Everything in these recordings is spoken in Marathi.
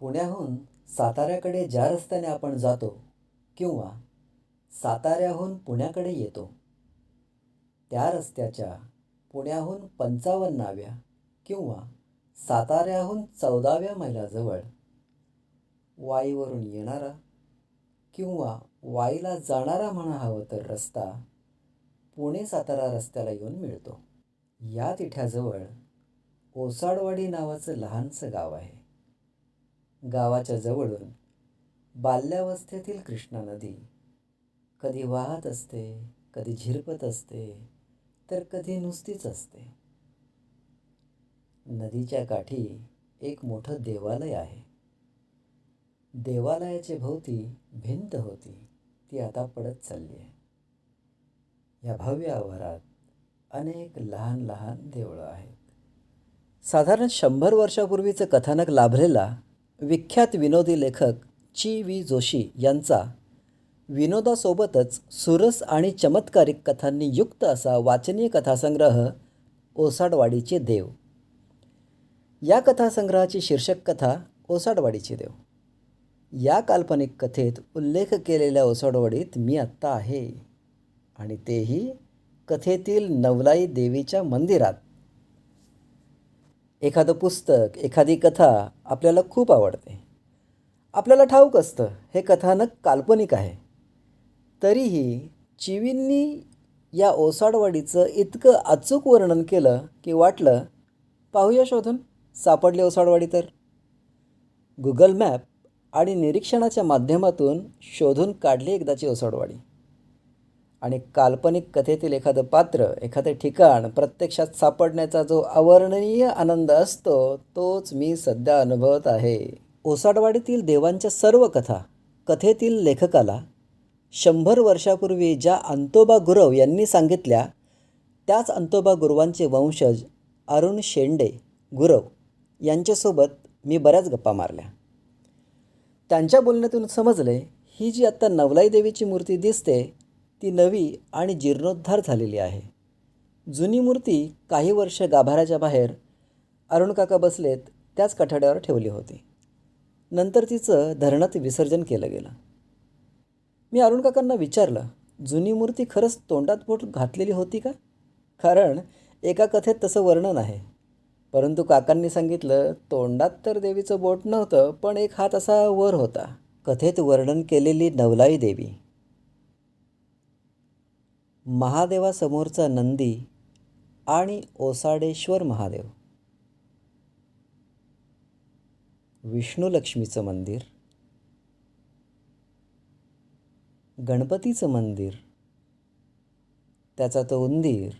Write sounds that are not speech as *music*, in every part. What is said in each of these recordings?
पुण्याहून साताऱ्याकडे ज्या रस्त्याने आपण जातो किंवा साताऱ्याहून पुण्याकडे येतो त्या रस्त्याच्या पुण्याहून पंचावन्नाव्या किंवा साताऱ्याहून चौदाव्या मैलाजवळ वाईवरून येणारा किंवा वाईला जाणारा म्हणा हवं तर रस्ता पुणे सातारा रस्त्याला येऊन मिळतो. या तिठ्याजवळ ओसाडवाडी नावाचं लहानसं गाव आहे. गावाच्या जवळून बाल्यावस्थेतील कृष्णा नदी. कधी वाहत असते कधी झिरपत असते तर कधी नुसतीच असते. नदीच्या काठी एक मोठं देवालय आहे. देवालयाचे भोवती भिंत होती ती आता पडत चालली आहे. या भव्य आवारात अनेक लहान लहान देवळं आहेत. साधारण शंभर वर्षापूर्वीचं कथानक लाभलेला विख्यात विनोदी लेखक ची वी जोशी यांचा विनोदासोबतच सुरस आणि चमत्कारिक कथांनी युक्त असा वाचनीय कथासंग्रह ओसाडवाडीचे देव. या कथासंग्रहाची शीर्षक कथा ओसाडवाडीचे देव. या काल्पनिक कथेत उल्लेख केलेल्या ओसाडवाडीत मी आत्ता आहे आणि तेही कथेतील नवलाई देवीच्या मंदिरात. एखादं पुस्तक एखादी कथा आपल्याला खूप आवडते. आपल्याला ठाऊक असतं हे कथानक काल्पनिक आहे. तरीही चिवींनी या ओसाडवाडीचं इतकं अचूक वर्णन केलं की वाटलं पाहूया शोधून सापडली ओसाडवाडी तर. गुगल मॅप आणि निरीक्षणाच्या माध्यमातून शोधून काढली एकदाची ओसाडवाडी. आणि काल्पनिक कथेतील एखादं पात्र एखादं ठिकाण प्रत्यक्षात सापडण्याचा जो अवर्णनीय आनंद असतो तोच मी सध्या अनुभवत आहे. ओसाडवाडीतील देवांच्या सर्व कथा कथेतील लेखकाला शंभर वर्षापूर्वी ज्या अंतोबा गुरव यांनी सांगितल्या त्याच अंतोबा गुरवांचे वंशज अरुण शेंडे गुरव यांच्यासोबत मी बऱ्याच गप्पा मारल्या. त्यांच्या बोलण्यातून समजले ही जी आत्ता नवलाई देवीची मूर्ती दिसते ती नवी आणि जीर्णोद्धार झालेली आहे. जुनी मूर्ती काही वर्ष गाभाऱ्याच्या बाहेर अरुण काका बसलेत त्याच कठाड्यावर ठेवली होती. नंतर तिचं धरणात विसर्जन केलं गेलं. मी अरुणकाकांना विचारलं जुनी मूर्ती खरंच तोंडात बोट घातलेली होती का? कारण एका कथेत तसं वर्णन आहे. परंतु काकांनी सांगितलं तोंडात तर देवीचं बोट नव्हतं पण एक हात असा वर होता. कथेत वर्णन केलेली नवलाई देवी. महादेवासमोरचा नंदी आणि ओसाडेश्वर महादेव. विष्णुलक्ष्मीचं मंदिर. गणपतीचं मंदिर. त्याचा तो उंदीर.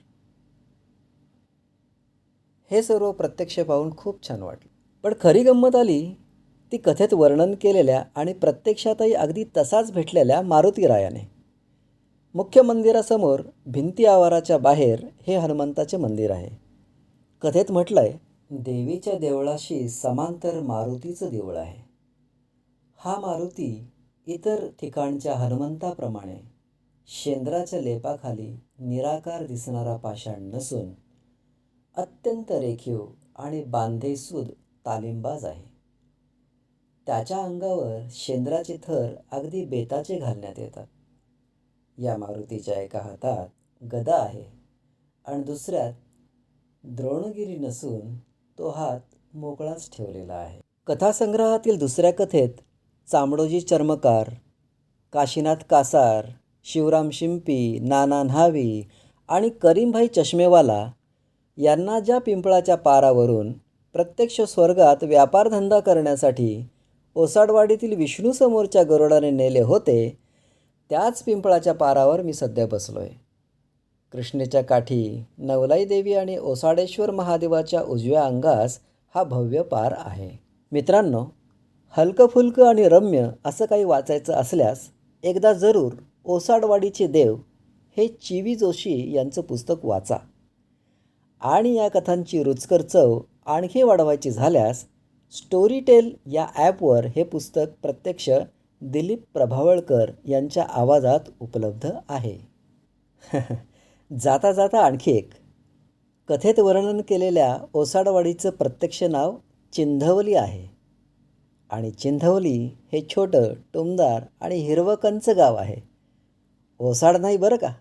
हे सर्व प्रत्यक्ष पाहून खूप छान वाटलं. पण खरी गंमत आली ती कथेत वर्णन केलेल्या आणि प्रत्यक्षातही अगदी तसाच भेटलेल्या मारुतीरायाने. मुख्य मंदिरासमोर भिंती आवाराच्या बाहेर हे हनुमंताचे मंदिर आहे. कथेत म्हटलं आहे देवीच्या देवळाशी समांतर मारुतीचं देऊळ आहे. हा मारुती इतर ठिकाणच्या हनुमंताप्रमाणे शेंद्राच्या लेपाखाली निराकार दिसणारा पाषाण नसून अत्यंत रेखीव आणि बांधेसूद तालिमबाज आहे. त्याच्या अंगावर शेंद्राचे थर अगदी बेताचे घालण्यात येतात. या मारुतीच्या एका हातात गदा आहे. आणि दुसऱ्यात द्रोणगिरी नसून तो हात मोकळाच ठेवलेला आहे. कथासंग्रहातील दुसऱ्या कथेत चामडोजी चर्मकार काशीनाथ कासार शिवराम शिंपी नाना न्हावी आणि करीमभाई चष्मेवाला यांना ज्या पिंपळाच्या पारावरून प्रत्यक्ष स्वर्गात व्यापारधंदा करण्यासाठी ओसाडवाडीतील विष्णूसमोरच्या गरुडाने नेले होते त्याच पिंपळाच्या पारावर मी सध्या बसलो आहे कृष्णेच्या काठी नवलाई देवी आणि ओसाडेश्वर महादेवाच्या उजव्या अंगास हा भव्य पार आहे. मित्रांनो हलकंफुलकं आणि रम्य असं काही वाचायचं असल्यास एकदा जरूर ओसाडवाडीचे देव हे चिवी जोशी यांचं पुस्तक वाचा. आणि या कथांची रुचकर चव आणखी वाढवायची झाल्यास स्टोरीटेल या ॲपवर हे पुस्तक प्रत्यक्ष दिलीप प्रभावळकर यांच्या आवाजात उपलब्ध आहे. *laughs* जाता जाता आणखी एक. कथेत वर्णन केलेल्या ओसाडवाडीचं प्रत्यक्ष नाव चिंधवली आहे. आणि चिंधवली हे छोटं टुमदार आणि हिरवकंच गाव आहे. ओसाड नाही बरं का?